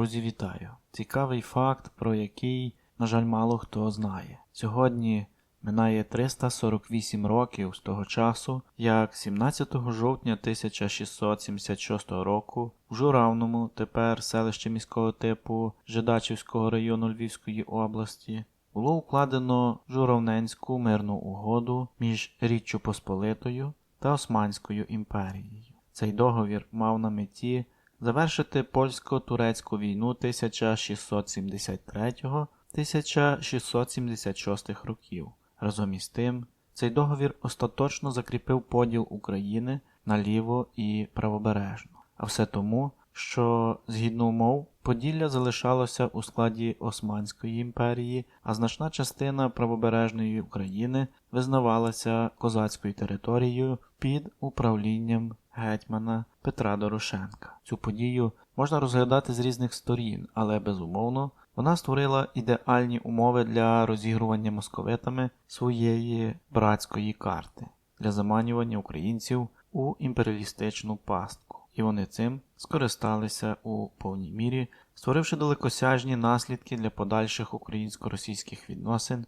Друзі, вітаю! Цікавий факт, про який, на жаль, мало хто знає. Сьогодні минає 348 років з того часу, як 17 жовтня 1676 року в Журавному, тепер селище міського типу Жидачівського району Львівської області, було укладено Журавненську мирну угоду між Річчю Посполитою та Османською імперією. Цей договір мав на меті завершити польсько-турецьку війну 1673-1676 років. Разом із тим, цей договір остаточно закріпив поділ України на ліво і правобережну. А все тому, що згідно умов Поділля залишалося у складі Османської імперії, а значна частина правобережної України визнавалася козацькою територією під управлінням гетьмана Петра Дорошенка. Цю подію можна розглядати з різних сторін, але безумовно вона створила ідеальні умови для розігрування московитами своєї братської карти для заманювання українців у імперіалістичну пастку. І вони цим скористалися у повній мірі, створивши далекосяжні наслідки для подальших українсько-російських відносин,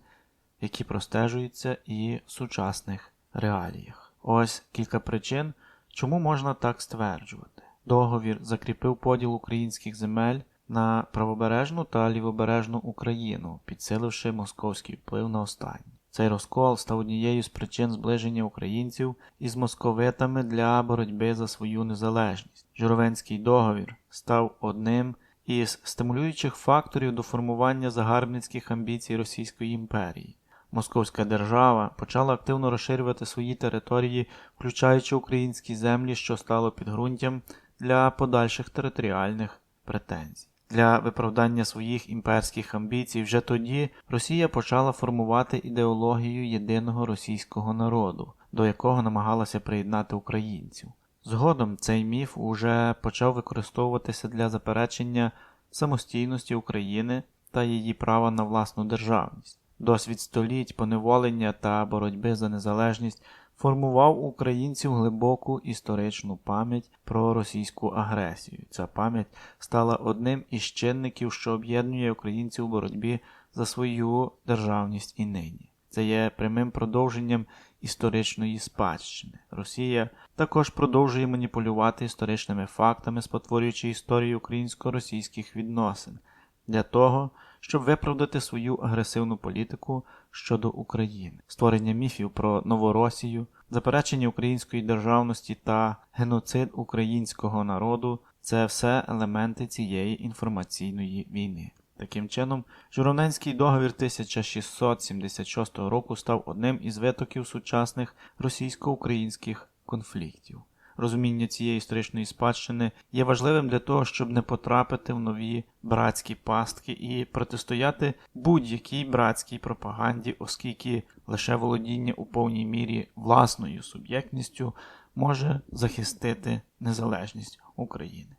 які простежуються і в сучасних реаліях. Ось кілька причин, чому можна так стверджувати. Договір закріпив поділ українських земель на правобережну та лівобережну Україну, підсиливши московський вплив на останні. Цей розкол став однією з причин зближення українців із московитами для боротьби за свою незалежність. Журовенський договір став одним із стимулюючих факторів до формування загарбницьких амбіцій Російської імперії. Московська держава почала активно розширювати свої території, включаючи українські землі, що стало підґрунтям для подальших територіальних претензій. Для виправдання своїх імперських амбіцій вже тоді Росія почала формувати ідеологію єдиного російського народу, до якого намагалася приєднати українців. Згодом цей міф уже почав використовуватися для заперечення самостійності України та її права на власну державність. Досвід століть поневолення та боротьби за незалежність формував українців глибоку історичну пам'ять про російську агресію. Ця пам'ять стала одним із чинників, що об'єднує українців у боротьбі за свою державність і нині. Це є прямим продовженням історичної спадщини. Росія також продовжує маніпулювати історичними фактами, спотворюючи історію українсько-російських відносин для того, щоб виправдати свою агресивну політику щодо України, створення міфів про Новоросію, заперечення української державності та геноцид українського народу це все елементи цієї інформаційної війни. Таким чином, Журавненський договір 1676 року став одним із витоків сучасних російсько-українських конфліктів. Розуміння цієї історичної спадщини є важливим для того, щоб не потрапити в нові братські пастки і протистояти будь-якій братській пропаганді, оскільки лише володіння у повній мірі власною суб'єктністю може захистити незалежність України.